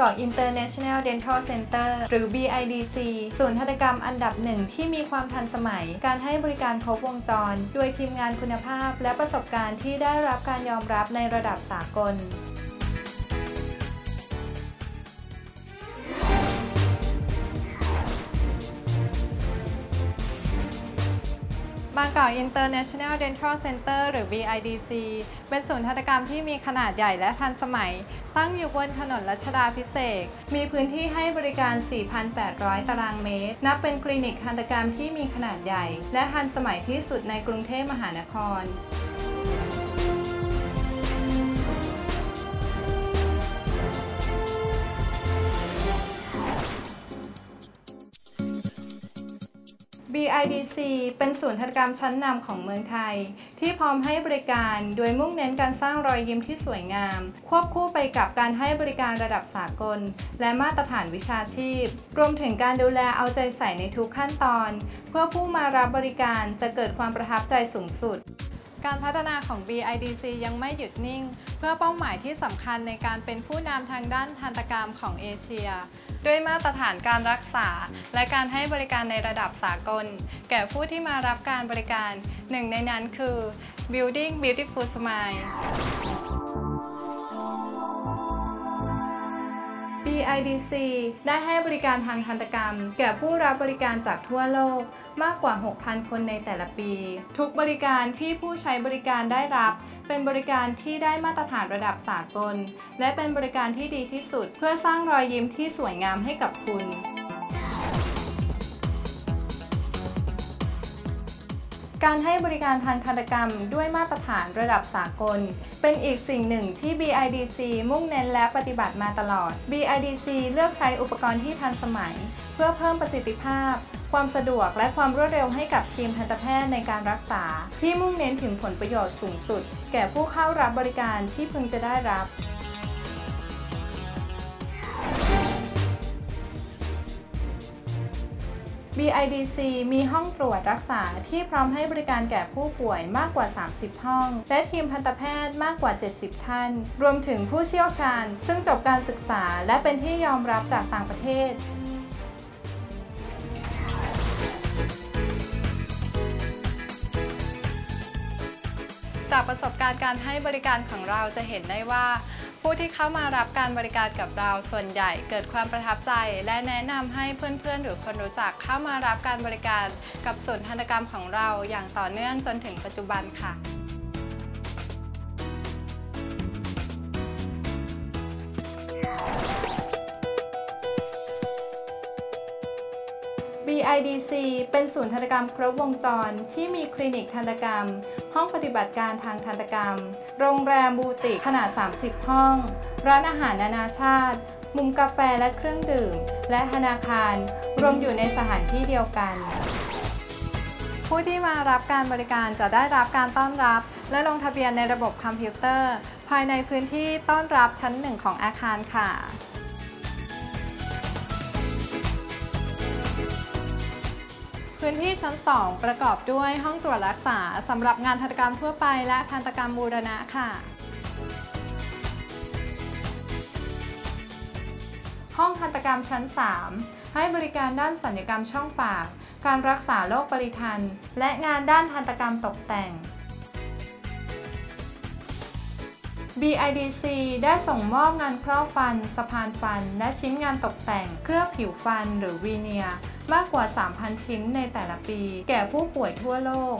กอก International Dental Center หรือ BIDC ศูนย์ทันตกรรมอันดับหนึ่งที่มีความทันสมัย การให้บริการครบวงจรด้วยทีมงานคุณภาพและประสบการณ์ที่ได้รับการยอมรับในระดับสากล International Dental Center หรือ BIDC เป็นศูนย์ทันตกรรมที่มีขนาดใหญ่และทันสมัย ตั้งอยู่บนถนนรัชดาพิเศษ มีพื้นที่ให้บริการ 4,800 ตารางเมตร นับเป็นคลินิกทันตกรรมที่มีขนาดใหญ่ และทันสมัยที่สุดในกรุงเทพมหานคร BIDC เป็นศูนย์ทันกรรมชั้นนำของเมืองไทย ที่พร้อมให้บริการโดยมุ่งเน้นการสร้างรอยยิ้มที่สวยงาม ควบคู่ไปกับการให้บริการระดับสากล และมาตรฐานวิชาชีพ รวมถึงการดูแลเอาใจใส่ในทุกขั้นตอน เพื่อผู้มารับบริการจะเกิดความประทับใจสูงสุด การพัฒนาของ BIDC ยังไม่หยุดนิ่ง เพื่อเป้าหมายที่สำคัญในการเป็นผู้นำทางด้านทันตกรรมของเอเชีย ด้วยมาตรฐานการรักษา และการให้บริการในระดับสากล แก่ผู้ที่มารับการบริการ หนึ่งในนั้นคือ Building Beautiful Smile BIDC ได้ให้บริการทางทันตกรรม แก่ผู้รับบริการจากทั่วโลกมากกว่า 6,000 คนในแต่ละปี ทุกบริการที่ผู้ใช้บริการได้รับ เป็นบริการที่ได้มาตรฐานระดับสากล และเป็นบริการที่ดีที่สุด เพื่อสร้างรอยยิ้มที่สวยงามให้กับคุณการให้บริการทางทันตกรรมด้วยมาตรฐานระดับสากล เป็นอีกสิ่งหนึ่งที่ BIDC มุ่งเน้นและปฏิบัติมาตลอด BIDC เลือกใช้อุปกรณ์ที่ทันสมัย เพื่อเพิ่มประสิทธิภาพ ความสะดวกและความรวดเร็วให้กับทีมทันตแพทย์ในการรักษา ที่มุ่งเน้นถึงผลประโยชน์สูงสุด แก่ผู้เข้ารับบริการที่พึงจะได้รับ BIDC มีห้องตรวจรักษาที่พร้อมให้บริการแก่ผู้ป่วยมากกว่า 30 ห้อง และทีมทันตแพทย์มากกว่า 70 ท่าน รวมถึงผู้เชี่ยวชาญ ซึ่งจบการศึกษาและเป็นที่ยอมรับจากต่างประเทศจากประสบการณ์การให้บริการของเราจะเห็นได้ว่า ผู้ที่เข้ามารับการบริการกับเราส่วนใหญ่เกิดความประทับใจ และแนะนำให้เพื่อนๆ หรือคนรู้จักเข้ามารับการบริการกับศูนย์ทันตกรรมของเราอย่างต่อเนื่องจนถึงปัจจุบันค่ะ BIDC เป็นศูนย์ทันตกรรมครบวงจรที่มีคลินิกทันตกรรม ห้องปฏิบัติการทางทันตกรรม โรงแรมบูติกขนาด 30 ห้อง ร้านอาหารนานาชาติ มุมกาแฟและเครื่องดื่ม และธนาคาร รวมอยู่ในสถานที่เดียวกัน ผู้ที่มารับการบริการจะได้รับการต้อนรับ และลงทะเบียนในระบบคอมพิวเตอร์ ภายในพื้นที่ต้อนรับชั้นหนึ่งของอาคารค่ะ พื้นที่ชั้น 2 ประกอบด้วยห้องตรวจรักษาสำหรับงานทันตกรรมทั่วไปและทันตกรรมบูรณะค่ะ ห้องทันตกรรมชั้น 3 ให้บริการด้านสัญญกรรมช่องปาก การรักษาโรคปริทันและงานด้านทันตกรรมตกแต่ง BIDC ได้ส่งมอบงานครอบฟัน สะพานฟัน และชิ้นงานตกแต่ง เคลือบผิวฟันหรือวีเนียร์มากกว่า 3,000 ชิ้นในแต่ละปี แก่ผู้ป่วยทั่วโลก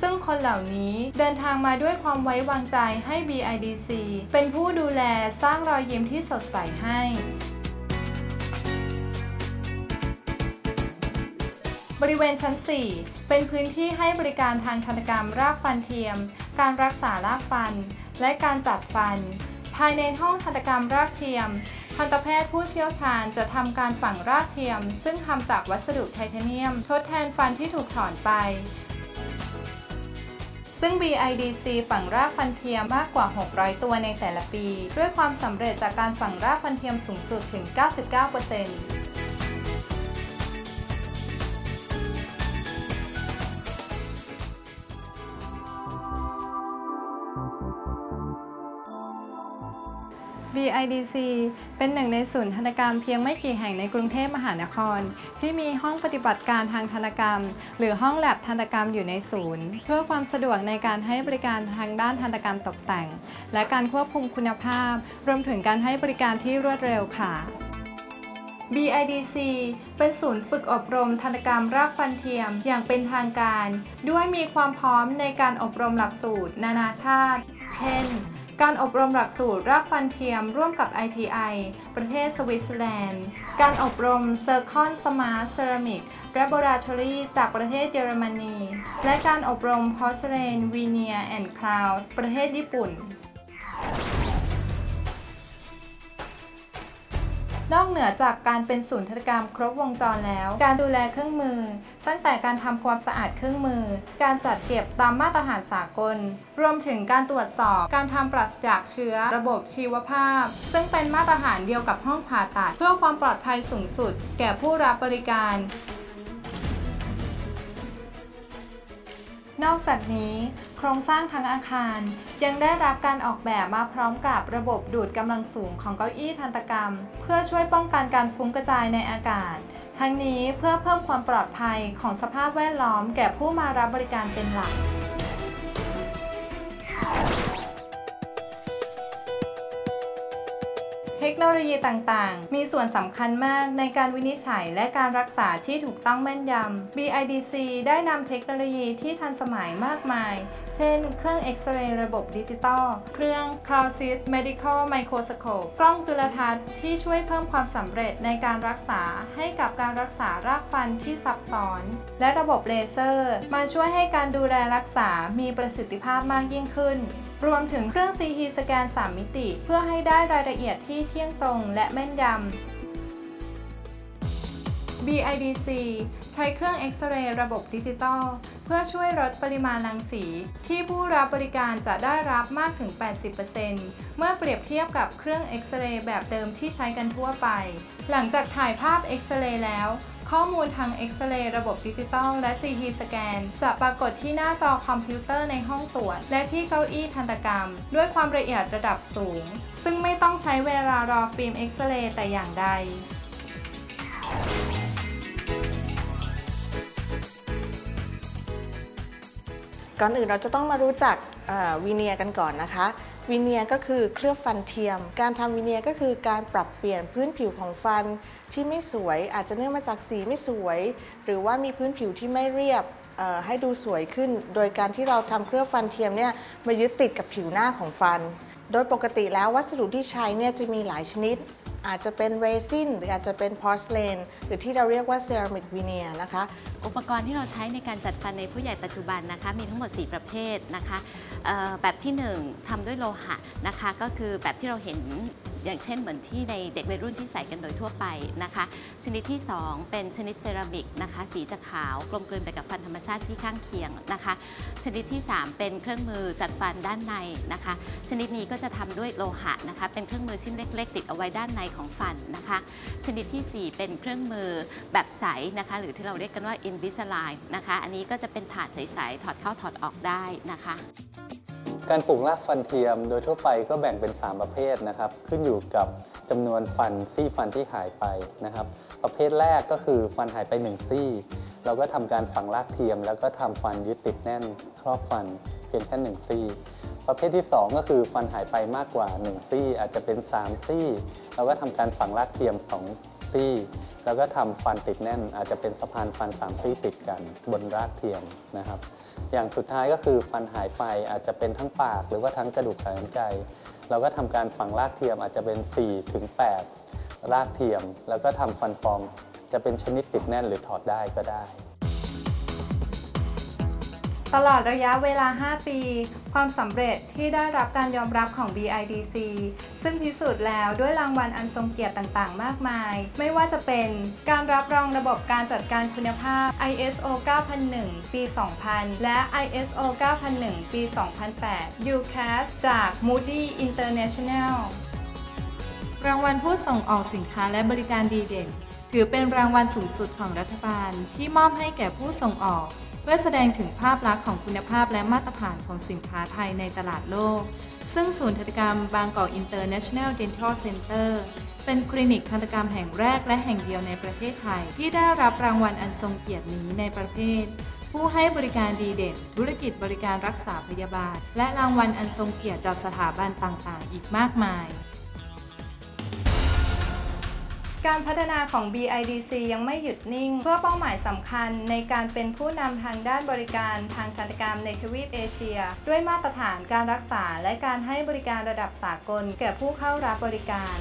ซึ่งคนเหล่านี้เดินทางมาด้วยความไว้วางใจให้ BIDC เป็นผู้ดูแลสร้างรอยยิ้มที่สดใสให้บริเวณชั้น 4 เป็นพื้นที่ให้บริการทางทันตกรรมรากฟันเทียม การรักษารากฟัน และการจัดฟัน ภายในห้องทันตกรรมรากเทียม ทันตแพทย์ผู้เชี่ยวชาญจะทำการฝังรากเทียม ซึ่งทำจากวัสดุไทเทเนียม ทดแทนฟันที่ถูกถอนไป ซึ่ง BIDC ฝังรากฟันเทียมมากกว่า 600 ตัวในแต่ละปี ด้วยความสำเร็จจากการฝังรากฟันเทียมสูงสุดถึง 99% BIDC เป็นหนึ่งในศูนย์ธนกรรมเพียงไม่กี่แห่งในกรุงเทพมหานคร ที่มีห้องปฏิบัติการทางธนกรรม หรือห้องแลบธนกรรมอยู่ในศูนย์ เพื่อความสะดวกในการให้บริการทางด้านธนกรรมตกแต่ง และการควบคุมคุณภาพ รวมถึงการให้บริการที่รวดเร็วค่ะ BIDC เป็นศูนย์ฝึกอบรมธนกรรมรากฟันเทียมอย่างเป็นทางการ ด้วยมีความพร้อมในการอบรมหลักสูตร นานาชาติ เช่น การอบรมหลักสูตรรากฟันเทียมร่วมกับ ITI ประเทศสวิตเซอร์แลนด์ การอบรม Circon Smart Ceramic Laboratory จากประเทศเยอรมนี และการอบรม Porcelain Veneer and Clouds ประเทศญี่ปุ่น นอกเหนือจากการเป็นศูนย์ธนกรรมครบวงจรแล้ว การดูแลเครื่องมือ ตั้งแต่การทำความสะอาดเครื่องมือ การจัดเก็บตามมาตรฐานสากล รวมถึงการตรวจสอบ การทำปราศจากเชื้อ ระบบชีวภาพ ซึ่งเป็นมาตรฐานเดียวกับห้องผ่าตัด เพื่อความปลอดภัยสูงสุด แก่ผู้รับบริการ นอกจากนี้โครงสร้างทั้งอาคารยังได้รับการออกแบบมาพร้อมกับระบบดูดกำลังสูงของเก้าอี้ทันตกรรม เพื่อช่วยป้องกันการฟุ้งกระจายในอากาศ ทั้งนี้เพื่อเพิ่มความปลอดภัยของสภาพแวดล้อมแก่ผู้มารับบริการเป็นหลัก เทคโนโลยีต่างๆ มีส่วนสำคัญมากในการวินิจฉัยและการรักษาที่ถูกต้องแม่นยำ BIDC ได้นำเทคโนโลยีที่ทันสมัยมากมาย เช่น เครื่องเอ็กซเรย์ระบบดิจิตอล เครื่อง c l o u d i s Medical Microscope กล้องจุลทรรศน์ที่ช่วยเพิ่มความสำเร็จในการรักษาให้กับการรักษารากฟันที่ซับซ้อน และระบบเลเซอร์ มาช่วยให้การดูแลรักษา มีประสิทธิภาพมากยิ่งขึ้น รวมถึงเครื่อง CT สแกน 3 มิติ เพื่อให้ได้รายละเอียดที่เที่ยงตรงและแม่นยำ BIDC ใช้เครื่องเอ็กซเรย์ระบบดิจิตอลเพื่อช่วยลดปริมาณรังสี ที่ผู้รับบริการจะได้รับมากถึง 80%เมื่อเปรียบเทียบกับเครื่องเอ็กซเรย์แบบเดิมที่ใช้กันทั่วไป หลังจากถ่ายภาพเอ็กซเรย์แล้ว ข้อมูลทางเอ็กซเรย์ระบบดิจิตอลและ CT สแกนจะปรากฏที่หน้าจอคอมพิวเตอร์ในห้องตรวจ และที่เก้าอี้ทันตกรรม ด้วยความละเอียดระดับสูง ซึ่งไม่ต้องใช้เวลารอฟิล์มเอ็กซเรย์แต่อย่างใด ก่อนอื่นเราจะต้องมารู้จักวีเนียกันก่อนนะคะวีเนียก็คือเคลือบฟันเทียม การทำวีเนียก็คือการปรับเปลี่ยนพื้นผิวของฟันที่ไม่สวย อาจจะเนื่องมาจากสีไม่สวย หรือว่ามีพื้นผิวที่ไม่เรียบให้ดูสวยขึ้น โดยการที่เราทำเคลือบฟันเทียมเนี่ยมายึดติดกับผิวหน้าของฟัน โดยปกติแล้ววัสดุที่ใช้เนี่ยจะมีหลายชนิด อาจจะเป็นเรซินหรืออาจจะเป็นพอร์สเลนหรือที่เราเรียกว่าเซรามิกวีเนียนะคะ อุปกรณ์ที่เราใช้ในการจัดฟันในผู้ใหญ่ปัจจุบันนะคะ มีทั้งหมด 4 ประเภทนะคะแบบที่ 1ทำด้วยโลหะนะคะ ก็คือแบบที่เราเห็น อย่างเช่นเหมือนที่ในเด็กวัยรุ่นที่ใส่กันโดยทั่วไปนะคะ ชนิดที่ 2 เป็นชนิดเซรามิกนะคะ สีจะขาวกลมกลืนไปกับฟันธรรมชาติที่ข้างเคียงนะคะ ชนิดที่ 3 เป็นเครื่องมือจัดฟันด้านในนะคะ ชนิดนี้ก็จะทำด้วยโลหะนะคะ เป็นเครื่องมือชิ้นเล็ก ๆ ติดเอาไว้ด้านในของฟันนะคะ ชนิดที่ 4 เป็นเครื่องมือแบบใสนะคะ หรือที่เราเรียกกันว่า Invisalign นะคะ อันนี้ก็จะเป็นถาดใสๆถอดเข้าถอดออกได้นะคะ การปลูกรากฟันเทียมโดยทั่วไปก็แบ่งเป็น 3 ประเภทนะครับ ขึ้นอยู่กับจำนวนฟันซี่ฟันที่หายไปนะครับ ประเภทแรกก็คือฟันหายไป 1 ซี่ เราก็ทำการฝังรากเทียม แล้วก็ทำฟันยึดติดแน่นครอบฟันเพียงแค่1ซี่ ประเภทที่ 2 ก็คือฟันหายไปมากกว่า 1 ซี่ อาจจะเป็น 3 ซี่ เราก็ทำการฝังรากเทียม 2 ซี่ แล้วก็ทำฟันติดแน่น อาจจะเป็นสะพานฟัน3ซี่ติดกันบนรากเทียมนะครับ อย่างสุดท้ายก็คือฟันหายไปอาจจะเป็นทั้งปากหรือว่าทั้งกระดูกสันใจ เราก็ทำการฝังรากเทียมอาจจะเป็น4ถึง8รากเทียม แล้วก็ทำฟันปลอมจะเป็นชนิดติดแน่นหรือถอดได้ก็ได้ ตลอดระยะเวลา 5 ปี ความสำเร็จที่ได้รับการยอมรับของ BIDC ซึ่งพิสูจน์แล้วด้วยรางวัลอันทรงเกียรติต่างๆ มากมาย ไม่ว่าจะเป็นการรับรองระบบการจัดการคุณภาพ ISO 9001 ปี 2000 และ ISO 9001 ปี 2008 UCAS จาก Moody International รางวัลผู้ส่งออกสินค้าและบริการดีเด่น ถือเป็นรางวัลสูงสุดของรัฐบาลที่มอบให้แก่ผู้ส่งออก เพื่อแสดงถึงภาพลักษณ์ของคุณภาพและมาตรฐานของสินค้าไทยในตลาดโลก ซึ่งศูนย์ทันตกรรมบางกอก International Dental Center เป็นคลินิกทันตกรรมแห่งแรกและแห่งเดียวในประเทศไทย ที่ได้รับรางวัลอันทรงเกียรตินี้ในประเภท ผู้ให้บริการดีเด่น ธุรกิจบริการรักษาพยาบาล และรางวัลอันทรงเกียรติจากสถาบันต่างๆ อีกมากมาย การพัฒนาของ BIDC ยังไม่หยุดนิ่ง เพื่อเป้าหมายสำคัญในการเป็นผู้นำทางด้านบริการทางทันตกรรมในทวีปเอเชีย ด้วยมาตรฐานการรักษาและการให้บริการระดับสากล แก่ผู้เข้ารับบริการ